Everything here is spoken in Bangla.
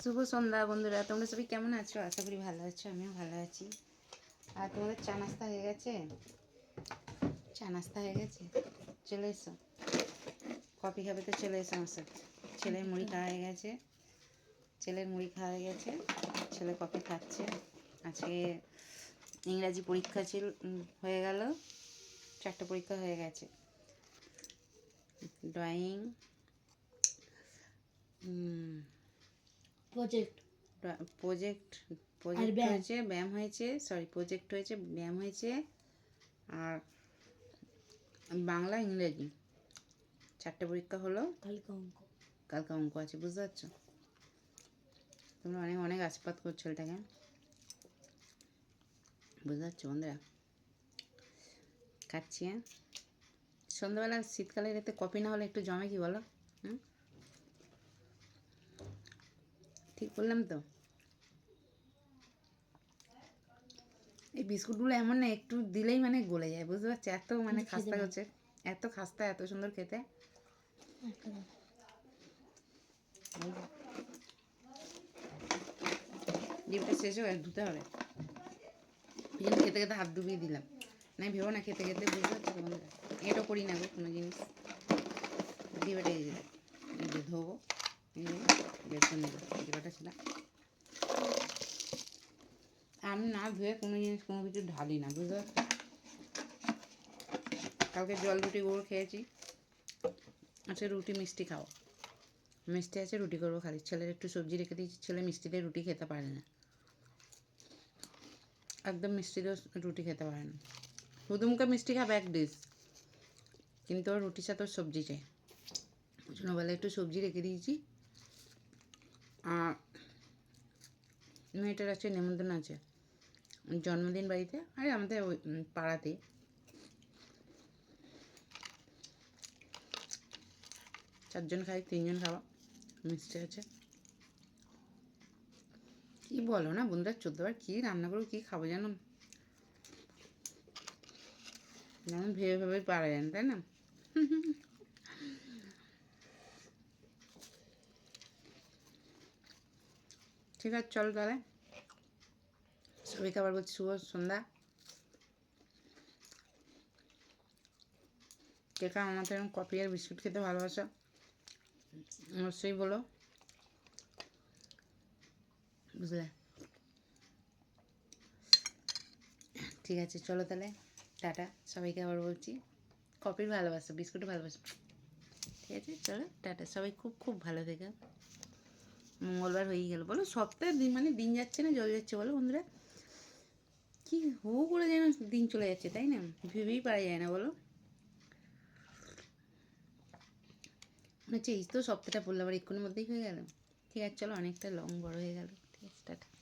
শুভ সন্ধ্যা বন্ধুরা, তোমরা সবাই কেমন আছো? আশা করি ভালো আছো, আমিও ভালো আছি। আর তোমাদের চা নাস্তা হয়ে গেছে? চা নাস্তা হয়ে গেছে? চলে এসো। কফি খাবে তো চলে এসো আমার সাথে। ছেলের মুড়ি খাওয়া হয়ে গেছে। ছেলের মুড়ি খাওয়া হয়ে গেছে। ছেলে কফি খাচ্ছে। আজকে ইংরাজি পরীক্ষা ছিল হয়ে গেল। চারটে পরীক্ষা হয়ে গেছে। ড্রয়িং প্রজেক্ট প্রজেক্ট প্রজেক্ট ব্যায়াম। হয়েছে ব্যায়াম হয়েছে সরি প্রজেক্ট হয়েছে ব্যায়াম হয়েছে আর বাংলা ইংরেজি। চারটে পরীক্ষা হলো। কালকে অঙ্ক। কালকে অঙ্ক আছে বুঝতে পারছ? তোমরা অনেক অনেক আশীর্বাদ করছ এটাকে বুঝতে পারছ বন্ধুরা? খাচ্ছি হ্যাঁ? সন্ধ্যাবেলা শীতকালে এতে কপি না হলে একটু জমে কি বলো? হুম? ঠিক বললাম তো। এই বিস্কুটগুলো এমন না একটু দিলেই মানে গলে যায় বুঝতে পারছি? এত মানে খাস্তা হচ্ছে এত খাস্তা এত সুন্দর খেতে। ডিমটা শেষ হয়ে ধুতে হবে। এই খেতে খেতে হাত ডুবিয়ে দিলাম। না ভেবো না খেতে খেতে বুঝতে পারছ তো বন্ধুরা? এটা করি না গো কোনো জিনিস। যে ধোবো। করে নেব ডিবাটা ছিল আমি না ধুয়ে কোনো জিনিস, কোনো কিছু ঢালি না, বুঝতে পারছ? কালকে জল রুটি গুঁড়ো খেয়েছি আচ্ছা রুটি মিষ্টি খাও মিষ্টি আছে, রুটি করব খালি। ছেলের একটু সবজি রেখে দিয়েছি, ছেলে মিষ্টিতে রুটি খেতে পারে না। একদম মিষ্টিতেও রুটি খেতে পারে না। মুখে মিষ্টি খাবে এক ডিশ কিন্তু ওর রুটির সাথে সবজি চাই। জন্য একটু সবজি রেখে দিয়েছি মেয়েটার আছে নেমন্তন্ন আছে। জন্মদিন বাড়িতে, আরে আমাদের ওই পাড়াতেই। চারজন খাই, তিনজন খাওয়া, মিষ্টি আছে। কি বলো না, বন্ধুরা, চোদ্দবার কী রান্না করব, কী খাব জানো? যেমন ভেবে ভেবে পারা যায় না, তাই না? ঠিক আছে, চলো তাহলে। সবাইকে আবার বলছি, শুভ সন্ধ্যা। কে কার আমাদের কফি আর বিস্কুট খেতে ভালোবাসো? অবশ্যই বলো। বুঝলে? ঠিক আছে, চলো তাহলে। টাটা, সবাইকে আবার বলছি। কফির ভালোবাসো, বিস্কুটও ভালোবাসো। ঠিক আছে, চলো, টাটা। সবাই খুব খুব ভালো থেকে। মঙ্গলবার হয়েই গেল। বলো, সপ্তাহে দিন মানে দিন যাচ্ছে না, জল যাচ্ছে বলো বন্ধুরা। কি হু করে যেন দিন চলে যাচ্ছে, তাই না? ভেবেই পারা যায় না বলো। হচ্ছে এই তো সপ্তাহটা পড়লে আবার এক্ষুনির মধ্যেই হয়ে গেল। ঠিক আছে, চলো, অনেকটা লং বড় হয়ে গেল। ঠিক আছে, টাটা।